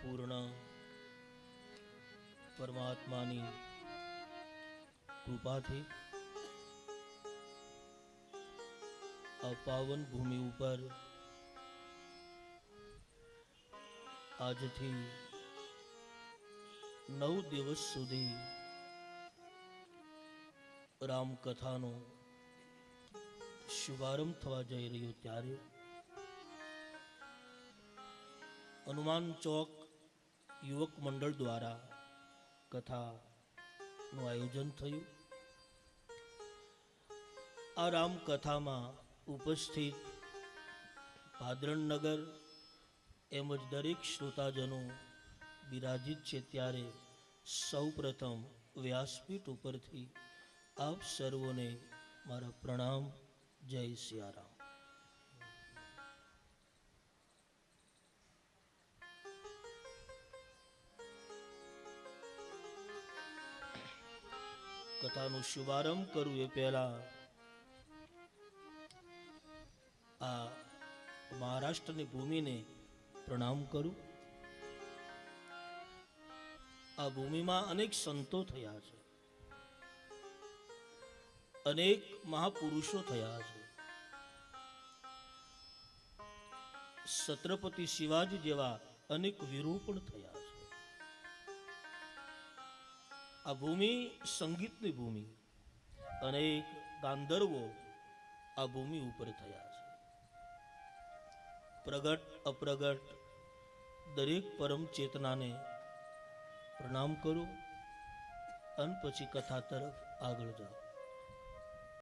પૂર્ણ પરમાત્માની કૃપાથી આ ભૂમિ ઉપર આજથી નવ દિવસ સુધી રામકથાનો શુભારંભ થવા જઈ રહ્યો ત્યારે હનુમાન ચોક યુવક મંડળ દ્વારા કથાનું આયોજન થયું. આ રામકથામાં ઉપસ્થિત ભાદરણનગર એમજ દરેક શ્રોતાજનો બિરાજિત છે ત્યારે સૌ પ્રથમ વ્યાસપીઠ ઉપરથી આપ સર્વોને મારા પ્રણામ. જય સિયારામ. કથાનો શુભારંભ કરું એ પહેલા. આ મહારાષ્ટ્રની ભૂમિને પ્રણામ કરું. આ ભૂમિમાં અનેક સંતો થયા છે. અનેક મહાપુરુષો થયા છે. છત્રપતિ શિવાજી જેવા અનેક વીરો પણ થયા છે. આ ભૂમિ સંગીતની ભૂમિ. અનેક ગાંધર્વો આ ભૂમિ ઉપર થયા છે. પ્રગટ, અપ્રગટ, દરેક પરમ ચેતનાને પ્રણામ કરો અને પછી કથા તરફ આગળ જાઓ.